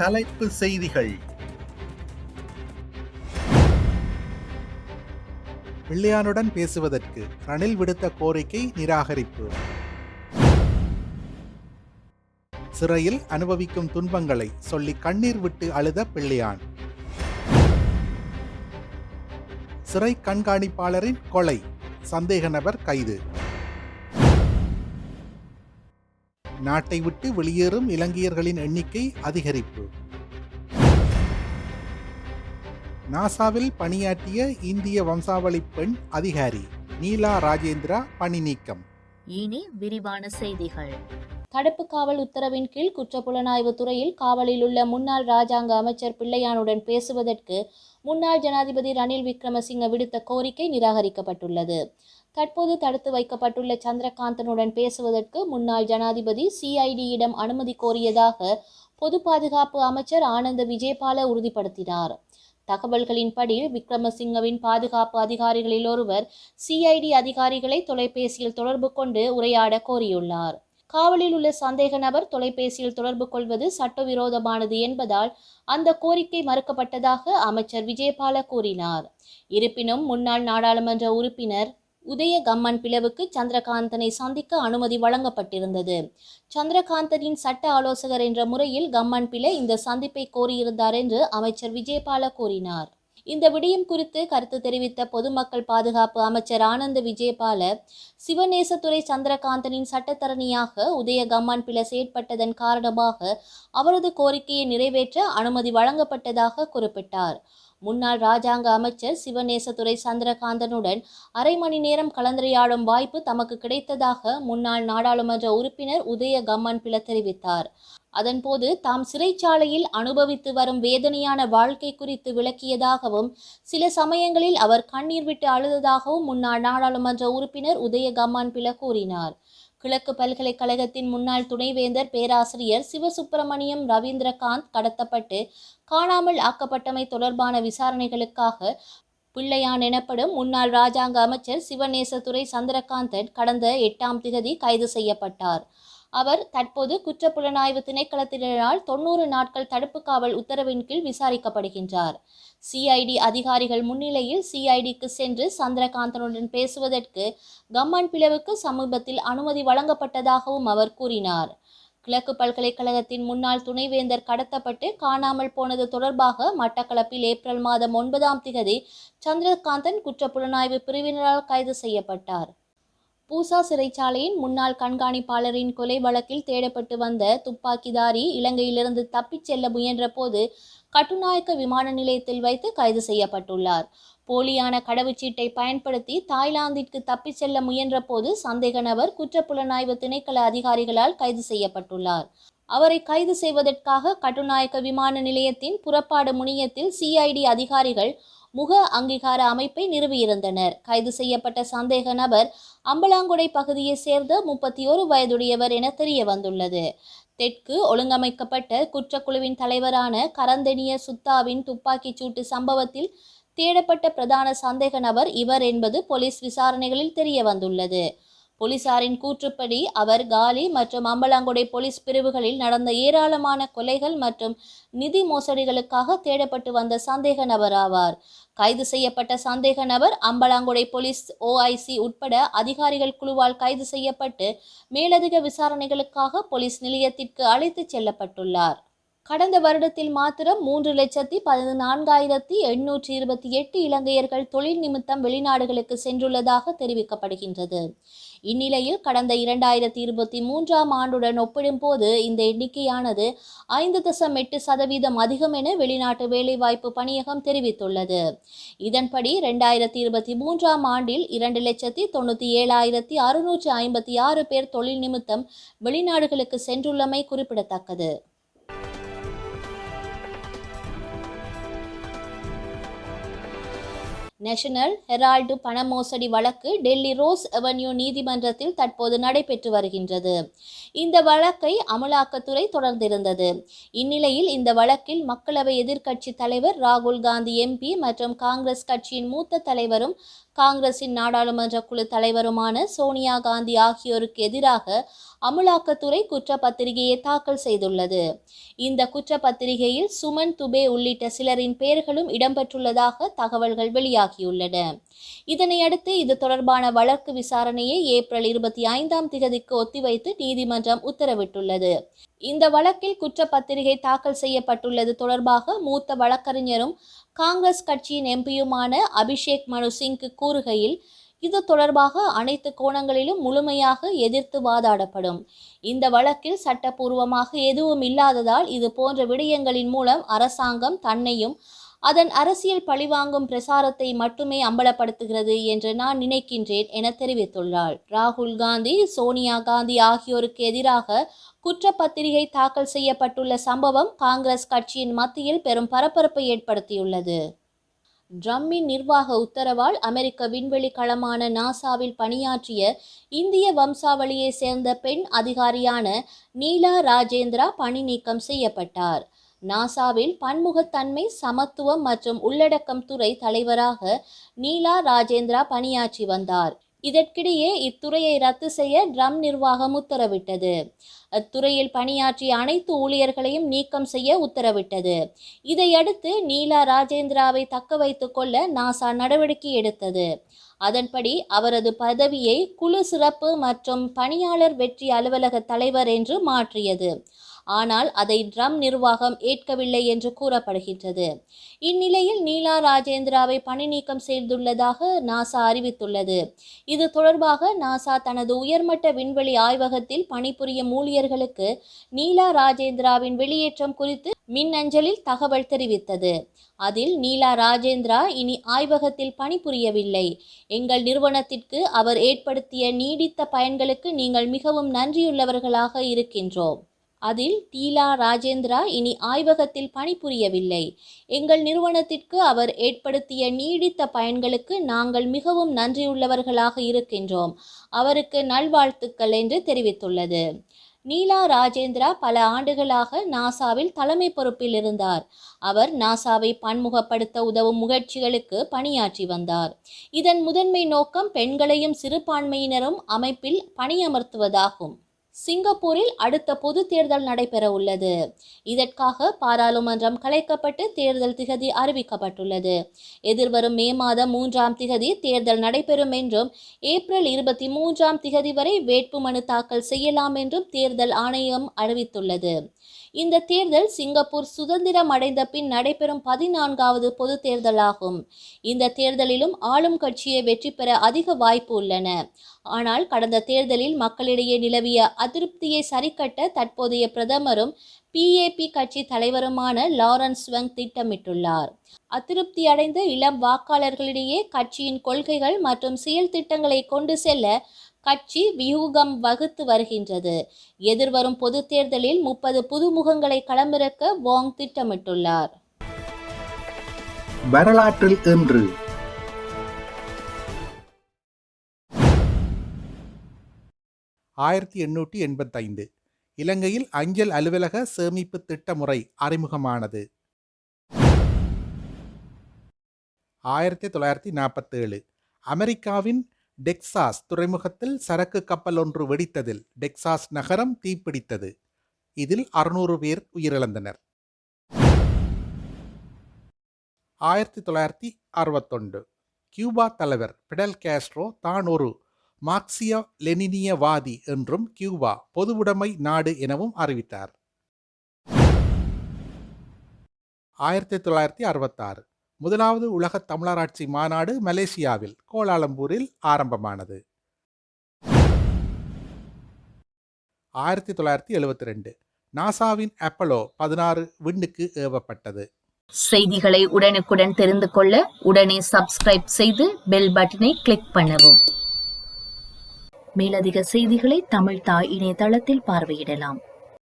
தலைப்பு செய்திகள். பிள்ளையானுடன் பேசுவதற்கு ரணில் விடுத்த கோரிக்கை நிராகரிப்பு. சிறையில் அனுபவிக்கும் துன்பங்களை சொல்லி கண்ணீர் விட்டு அழுத பிள்ளையான். சிறை கண்காணிப்பாளரின் கொலை சந்தேக நபர் கைது. நாட்டை விட்டு வெளியேறும் இலங்கையர்களின் எண்ணிக்கை அதிகரிப்பு. நாசாவில் பணியாற்றிய இந்திய வம்சாவளி பெண் அதிகாரி நீலா ராஜேந்திரா பணி நீக்கம். இனி விரிவான செய்திகள். தடுப்பு காவல் உத்தரவின் கீழ் குற்றப்புலனாய்வு துறையில் காவலில் உள்ள முன்னாள் ராஜாங்க அமைச்சர் பிள்ளையானுடன் பேசுவதற்கு முன்னாள் ஜனாதிபதி ரணில் விக்ரமசிங்க விடுத்த கோரிக்கை நிராகரிக்கப்பட்டுள்ளது. தற்போது தடுத்து வைக்கப்பட்டுள்ள சந்திரகாந்தனுடன் பேசுவதற்கு முன்னாள் ஜனாதிபதி சிஐடியிடம் அனுமதி கோரியதாக பொது பாதுகாப்பு அமைச்சர் ஆனந்த விஜயபால உறுதிப்படுத்தினார். தகவல்களின்படி விக்ரமசிங்கவின் பாதுகாப்பு அதிகாரிகளில் ஒருவர் சிஐடி அதிகாரிகளை தொலைபேசியில் தொடர்பு கொண்டு உரையாட கோரியுள்ளார். காவலில் உள்ள சந்தேக நபர் தொலைபேசியில் தொடர்பு கொள்வது சட்டவிரோதமானது என்பதால் அந்த கோரிக்கை மறுக்கப்பட்டதாக அமைச்சர் விஜயபால கூறினார். இருப்பினும் முன்னாள் நாடாளுமன்ற உறுப்பினர் உதய கம்மன் பிளவுக்கு சந்திரகாந்தனை சந்திக்க அனுமதி வழங்கப்பட்டிருந்தது. சந்திரகாந்தனின் சட்ட ஆலோசகர் என்ற முறையில் கம்மன் பிள இந்த சந்திப்பை கோரியிருந்தார் என்று அமைச்சர் விஜயபால கூறினார். இந்த விடயம் குறித்து கருத்து தெரிவித்த பொதுமக்கள் பாதுகாப்பு அமைச்சர் ஆனந்த விஜயபால சிவநேசத்துறை சந்திரகாந்தனின் சட்டத்தரணியாக உதய கம்மான் பிள செயற்பட்டதன் காரணமாக அவரது கோரிக்கையை நிறைவேற்ற அனுமதி வழங்கப்பட்டதாக குறிப்பிட்டார். முன்னாள் ராஜாங்க அமைச்சர் சிவநேசதுரை சந்திரகாந்தனுடன் அரை மணி நேரம் கலந்துரையாடும் வாய்ப்பு தமக்கு கிடைத்ததாக முன்னாள் நாடாளுமன்ற உறுப்பினர் உதய கம்மன் பில தெரிவித்தார். அதன்போது தாம் சிறைச்சாலையில் அனுபவித்து வரும் வேதனையான வாழ்க்கை குறித்து விளக்கியதாகவும் சில சமயங்களில் அவர் கண்ணீர் விட்டு அழுததாகவும் முன்னாள் நாடாளுமன்ற உறுப்பினர் உதய கம்மான் பில கூறினார். கிழக்கு பல்கலைக்கழகத்தின் முன்னாள் துணைவேந்தர் பேராசிரியர் சிவசுப்பிரமணியம் ரவீந்திரகாந்த் கடத்தப்பட்டு காணாமல் ஆக்கப்பட்டமை தொடர்பான விசாரணைகளுக்காக பிள்ளையான் எனப்படும் முன்னாள் ராஜாங்க அமைச்சர் சிவநேசதுரை சந்திரகாந்தன் கடந்த எட்டாம் திகதி கைது செய்யப்பட்டார். அவர் தற்போது குற்றப்புலனாய்வு திணைக்களத்தினரால் தொண்ணூறு நாட்கள் தடுப்பு காவல் உத்தரவின் கீழ் விசாரிக்கப்படுகின்றார். சிஐடி அதிகாரிகள் முன்னிலையில் சிஐடிக்கு சென்று சந்திரகாந்தனுடன் பேசுவதற்கு கம்மன் பிளவுக்கு சமீபத்தில் அனுமதி வழங்கப்பட்டதாகவும் அவர் கூறினார். கிழக்கு பல்கலைக்கழகத்தின் முன்னாள் துணைவேந்தர் கடத்தப்பட்டு காணாமல் போனது தொடர்பாக மட்டக்களப்பில் ஏப்ரல் மாதம் ஒன்பதாம் திகதி சந்திரகாந்தன் குற்றப்புலனாய்வு பிரிவினரால் கைது செய்யப்பட்டார். பூசா சிறைச்சாலையின் முன்னாள் கண்காணிப்பாளரின் கொலை வழக்கில் தேடப்பட்டு வந்த துப்பாக்கிதாரி இலங்கையிலிருந்து தப்பிச் செல்ல முயன்ற போது கட்டுநாயக்க விமான நிலையத்தில் வைத்து கைது செய்யப்பட்டுள்ளார். போலியான கடவுச்சீட்டை பயன்படுத்தி தாய்லாந்திற்கு தப்பிச் செல்ல முயன்ற போது சந்தேக நபர் குற்றப்புலனாய்வு திணைக்கள அதிகாரிகளால் கைது செய்யப்பட்டுள்ளார். அவரை கைது செய்வதற்காக கட்டுநாயக்க விமான நிலையத்தின் புறப்பாடு முனையத்தில் சிஐடி அதிகாரிகள் முக அங்கீகார அமைப்பை நிறுவியிருந்தனர். கைது செய்யப்பட்ட சந்தேக நபர் அம்பலாங்குடை பகுதியை சேர்ந்த முப்பத்தி ஒரு வயதுடையவர் என தெரிய வந்துள்ளது தெற்கு ஒழுங்கமைக்கப்பட்ட குற்றக்குழுவின் தலைவரான கரந்தெனிய சுத்தாவின் துப்பாக்கிச் சூட்டு சம்பவத்தில் தேடப்பட்ட பிரதான சந்தேக நபர் இவர் என்பது போலீஸ் விசாரணைகளில் தெரிய வந்துள்ளது போலீசாரின் கூற்றுப்படி அவர் காலி மற்றும் அம்பலாங்குடை போலீஸ் பிரிவுகளில் நடந்த ஏராளமான கொலைகள் மற்றும் நிதி மோசடிகளுக்காக தேடப்பட்டு வந்த சந்தேக நபர் ஆவார். கைது செய்யப்பட்ட சந்தேக நபர் அம்பலாங்குடை போலீஸ் ஓஐசி உட்பட அதிகாரிகள் குழுவால் கைது செய்யப்பட்டு மேலதிக விசாரணைகளுக்காக போலீஸ் நிலையத்திற்கு அழைத்துச் செல்லப்பட்டுள்ளார். கடந்த வருடத்தில் மாத்திரம் மூன்று லட்சத்தி பதினான்காயிரத்தி எண்ணூற்றி இருபத்தி எட்டு இலங்கையர்கள் தொழில் நிமித்தம் வெளிநாடுகளுக்கு சென்றுள்ளதாக தெரிவிக்கப்படுகின்றது. இந்நிலையில் கடந்த இரண்டாயிரத்தி இருபத்தி மூன்றாம் ஆண்டுடன் ஒப்பிடும்போது இந்த எண்ணிக்கையானது ஐந்து தசம் எட்டு சதவீதம் அதிகம் என வெளிநாட்டு வேலைவாய்ப்பு பணியகம் தெரிவித்துள்ளது. இதன்படி ரெண்டாயிரத்தி இருபத்தி மூன்றாம் ஆண்டில் இரண்டு லட்சத்தி தொண்ணூற்றி ஏழாயிரத்தி அறுநூற்றி ஐம்பத்தி ஆறு பேர் தொழில் நிமித்தம் வெளிநாடுகளுக்கு சென்றுள்ளமை குறிப்பிடத்தக்கது. நேஷனல் ஹெரால்டு பண மோசடி வழக்கு டெல்லி ரோஸ் அவென்யூ நீதிமன்றத்தில் தற்போது நடைபெற்று வருகின்றது. இந்த வழக்கை அமலாக்கத்துறை தொடர்ந்திருந்தது. இந்நிலையில் இந்த வழக்கில் மக்களவை எதிர்க்கட்சி தலைவர் ராகுல் காந்தி எம்பி மற்றும் காங்கிரஸ் கட்சியின் மூத்த தலைவரும் காங்கிரசின் நாடாளுமன்ற குழு தலைவருமான சோனியா காந்தி ஆகியோருக்கு எதிராக அமலாக்கத்துறை குற்றப்பத்திரிகையை தாக்கல் செய்துள்ளது. இந்த குற்றப்பத்திரிகையில் சுமன் துபே உள்ளிட்ட சிலரின் பெயர்களும் இடம்பெற்றுள்ளதாக தகவல்கள் வெளியாகியுள்ளன. இதனையடுத்து இது தொடர்பான வழக்கு விசாரணையை ஏப்ரல் இருபத்தி ஐந்தாம் திகதிக்கு ஒத்திவைத்து நீதிமன்றம் உத்தரவிட்டுள்ளது. இந்த வழக்கில் குற்றப்பத்திரிகை தாக்கல் செய்யப்பட்டுள்ளது தொடர்பாக மூத்த வழக்கறிஞரும் காங்கிரஸ் கட்சியின் எம்பியுமான அபிஷேக் மனு சிங்க்கு கூறுகையில் இது தொடர்பாக அனைத்து கோணங்களிலும் முழுமையாக எதிர்த்து வாதாடப்படும். இந்த வழக்கில் சட்டப்பூர்வமாக எதுவும் இல்லாததால் இது போன்ற விடயங்களின் மூலம் அரசாங்கம் தன்னையும் அதன் அரசியல் பழிவாங்கும் பிரசாரத்தை மட்டுமே அம்பலப்படுத்துகிறது என்று நான் நினைக்கின்றேன் என தெரிவித்துள்ளார் ராகுல் காந்தி சோனியா காந்தி ஆகியோருக்கு எதிராக குற்றப்பத்திரிகை தாக்கல் செய்யப்பட்டுள்ள சம்பவம் காங்கிரஸ் கட்சியின் மத்தியில் பெரும் பரபரப்பை ஏற்படுத்தியுள்ளது. ட்ரம்மின் நிர்வாக உத்தரவால் அமெரிக்க விண்வெளி களமான நாசாவில் பணியாற்றிய இந்திய வம்சாவளியைச் சேர்ந்த பெண் அதிகாரியான நீலா ராஜேந்திரா பணி நீக்கம் செய்யப்பட்டார். நாசாவில் பன்முகத்தன்மை சமத்துவம் மற்றும் உள்ளடக்கம் துறை தலைவராக நீலா ராஜேந்திரா பணியாற்றி வந்தார். இதற்கிடையே இத்துறையை ரத்து செய்ய ட்ரம் நிர்வாகம் உத்தரவிட்டது. அத்துறையில் பணியாற்றிய அனைத்து ஊழியர்களையும் நீக்கம் செய்ய உத்தரவிட்டது. இதையடுத்து நீலா ராஜேந்திராவை தக்க வைத்துக் கொள்ள நாசா நடவடிக்கை எடுத்தது. அதன்படி அவரது பதவியை குழு சிறப்பு மற்றும் பணியாளர் வெற்றி அலுவலக தலைவர் என்று மாற்றியது. ஆனால் அதை ட்ரம் நிர்வாகம் ஏற்கவில்லை என்று கூறப்படுகின்றது. இந்நிலையில் நீலா ராஜேந்திராவை பணி நீக்கம் செய்துள்ளதாக நாசா அறிவித்துள்ளது. இது தொடர்பாக நாசா தனது உயர்மட்ட விண்வெளி ஆய்வகத்தில் பணிபுரியும் ஊழியர்களுக்கு நீலா ராஜேந்திராவின் வெளியேற்றம் குறித்து மின்னஞ்சலில் தகவல் தெரிவித்தது. அதில் நீலா ராஜேந்திரா இனி ஆய்வகத்தில் பணிபுரியவில்லை. எங்கள் நிறுவனத்திற்கு அவர் ஏற்படுத்திய நீடித்த பயன்களுக்கு நீங்கள் மிகவும் நன்றியுள்ளவர்களாக இருக்கின்றோம். அதில் டீலா ராஜேந்திரா இனி ஆய்வகத்தில் பணிபுரியவில்லை. எங்கள் நிறுவனத்திற்கு அவர் ஏற்படுத்திய நீடித்த பயன்களுக்கு நாங்கள் மிகவும் நன்றியுள்ளவர்களாக இருக்கின்றோம். அவருக்கு நல்வாழ்த்துக்கள் என்று தெரிவித்துள்ளது. நீலா ராஜேந்திரா பல ஆண்டுகளாக நாசாவில் தலைமை பொறுப்பில் இருந்தார். அவர் நாசாவை பன்முகப்படுத்த உதவும் முயற்சிகளுக்கு பணியாற்றி வந்தார். இதன் முதன்மை நோக்கம் பெண்களையும் சிறுபான்மையினரும் அமைப்பில் பணியமர்த்துவதாகும். சிங்கப்பூரில் அடுத்த பொது தேர்தல் நடைபெற உள்ளது. இதற்காக பாராளுமன்றம் கலைக்கப்பட்டு தேர்தல் திகதி அறிவிக்கப்பட்டுள்ளது. எதிர்வரும் மே மாதம் மூன்றாம் திகதி தேர்தல் நடைபெறும் என்றும் ஏப்ரல் இருபத்தி மூன்றாம் திகதி வரை வேட்புமனு தாக்கல் செய்யலாம் என்றும் தேர்தல் ஆணையம் அறிவித்துள்ளது. இந்த தேர்தல் சிங்கப்பூர் சுதந்திரம் அடைந்த பின் நடைபெறும் பதினான்காவது பொது தேர்தலாகும். இந்த தேர்தலிலும் ஆளும் கட்சியை வெற்றி பெற அதிக வாய்ப்பு உள்ளன. ஆனால் கடந்த தேர்தலில் மக்களிடையே நிலவிய அதிருப்தியை சரிக்கட்ட தற்போதைய பிரதமரும் பிஏபி கட்சி தலைவருமான லாரன்ஸ் வங் திட்டமிட்டுள்ளார். அதிருப்தி அடைந்த இளம் வாக்காளர்களிடையே கட்சியின் கொள்கைகள் மற்றும் செயல் திட்டங்களை கொண்டு செல்ல கட்சி வியூகம் வகுத்து வருகின்றது. எதிர்வரும் பொது தேர்தலில் முப்பது புதுமுகங்களை களமிறக்க வாங் திட்டமிட்டுள்ளார். வரலாற்றில் இன்று. ஆயிரத்தி எண்ணூற்றி எண்பத்தைந்து. இலங்கையில் அஞ்சல் அலுவலக சேமிப்பு திட்ட முறை அறிமுகமானது. ஆயிரத்தி தொள்ளாயிரத்தி நாற்பத்தேழு. அமெரிக்காவின் டெக்சாஸ் துறைமுகத்தில் சரக்கு கப்பல் ஒன்று வெடித்ததில் டெக்சாஸ் நகரம் தீப்பிடித்தது. இதில் அறுநூறு பேர் உயிரிழந்தனர். ஆயிரத்தி தொள்ளாயிரத்தி அறுபத்தொன்று. கியூபா தலைவர் பிடல் கேஸ்ட்ரோ தான் ஒரு மார்க்சிய லெனினியவாதி என்றும் கியூபா பொதுவுடைமை நாடு எனவும் அறிவித்தார். ஆயிரத்தி தொள்ளாயிரத்தி அறுபத்தாறு. முதலாவது உலக தமிழராட்சி மாநாடு மலேசியாவில் கோலாலம்பூரில் ஆரம்பமானது. ஆயிரத்தி தொள்ளாயிரத்தி எழுபத்தி ரெண்டு நாசாவின் அப்பலோ பதினாறு விண்ணுக்கு ஏவப்பட்டது. செய்திகளை உடனுக்குடன் தெரிந்து கொள்ள உடனே சப்ஸ்கிரைப் செய்து பெல் பட்டனை கிளிக் பண்ணவும். மேலதிக செய்திகளை தமிழ் தாய் இணையதளத்தில் பார்வையிடலாம்.